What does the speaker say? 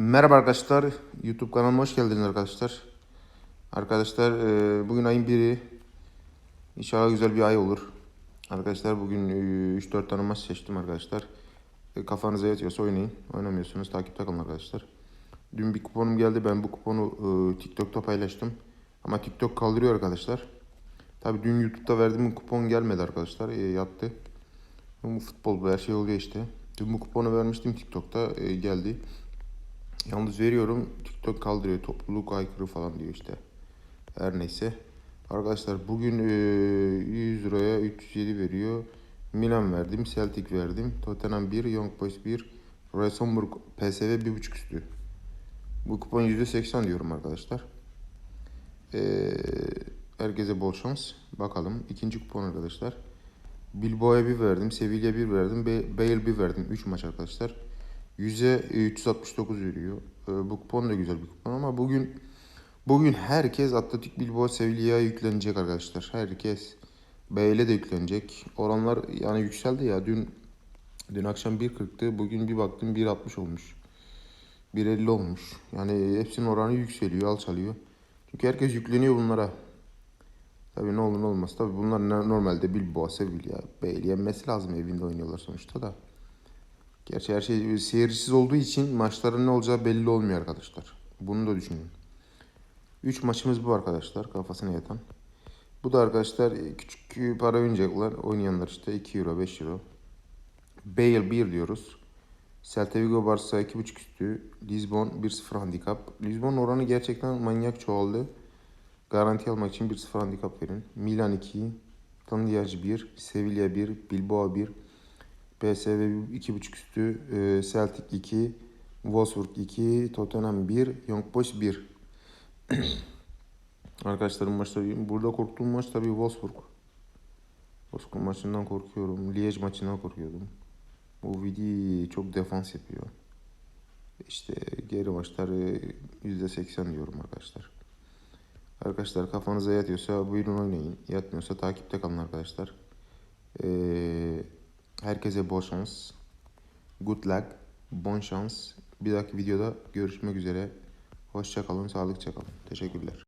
Merhaba arkadaşlar. YouTube kanalıma hoş geldiniz arkadaşlar. Arkadaşlar e, bugün ayın biri. İnşallah güzel bir ay olur. Arkadaşlar bugün e, 3-4 tane maç seçtim arkadaşlar. E, Kafanıza yatıyorsa oynayın. Oynamıyorsanız takipte kalın arkadaşlar. Dün bir kuponum geldi. Ben bu kuponu e, TikTok'ta paylaştım. Ama TikTok kaldırıyor arkadaşlar. Tabi dün YouTube'da verdiğim kupon gelmedi arkadaşlar. E, yattı. Bu futbol bu her şey oluyor işte. Dün bu kuponu vermiştim TikTok'ta e, geldi. Yalnız veriyorum TikTok kaldırıyor topluluk aykırı falan diyor işte. Her neyse. Arkadaşlar bugün e, 100 liraya 307 veriyor. Milan verdim, Celtic verdim. Tottenham 1, Young Boys 1, Rosenborg PSV 1.5 üstü. Bu kupon %80 diyorum arkadaşlar. E, herkese bol şans. Bakalım. ikinci kupon arkadaşlar. Bilbao'ya 1 verdim, Sevilla 1 verdim, Bale 1 verdim. 3 maç arkadaşlar. 100'e 369 veriyor. Ee, Bu kupon da güzel bir kupon ama bugün bugün herkes Atletik Bilbao Sevilla'ya yüklenecek arkadaşlar. Herkes Bey'le de yüklenecek. Oranlar yani yükseldi ya. Dün dün akşam 1.40'tı. Bugün bir baktım 1.60 olmuş. 1.50 olmuş. Yani hepsinin oranı yükseliyor, alçalıyor. Çünkü herkes yükleniyor bunlara. Tabii ne olur ne olmaz. Tabii bunlar normalde Bilbao, Sevilla, Bey'le yenmesi lazım evinde oynuyorlar sonuçta da. Gerçi her şey seyircisiz olduğu için maçların ne olacağı belli olmuyor arkadaşlar. Bunu da düşünün. 3 maçımız bu arkadaşlar kafasına yatan. Bu da arkadaşlar küçük para oynayacaklar. Oynayanlar işte 2 euro 5 euro. Bale 1 diyoruz. Celta Vigo Barça 2.5 üstü. Lisbon 1-0 handikap. Lisbon oranı gerçekten manyak çoğaldı. Garanti almak için 1-0 handikap verin. Milan 2, Tandiyac 1, Sevilla 1, Bilbao 1, PSV 2.5 üstü, e, Celtic 2, Wolfsburg 2, Tottenham 1, Young Boys 1. Arkadaşlarım maçları burada korktuğum maç tabii Wolfsburg. Wolfsburg maçından korkuyorum. Liège maçından korkuyordum. Bu Vidi çok defans yapıyor. İşte geri maçları %80 diyorum arkadaşlar. Arkadaşlar kafanıza yatıyorsa buyurun oynayın. Yatmıyorsa takipte kalın arkadaşlar. Ee, herkese bol şans. Good luck. Bon şans. Bir dahaki videoda görüşmek üzere. Hoşça kalın, sağlıkça kalın. Teşekkürler.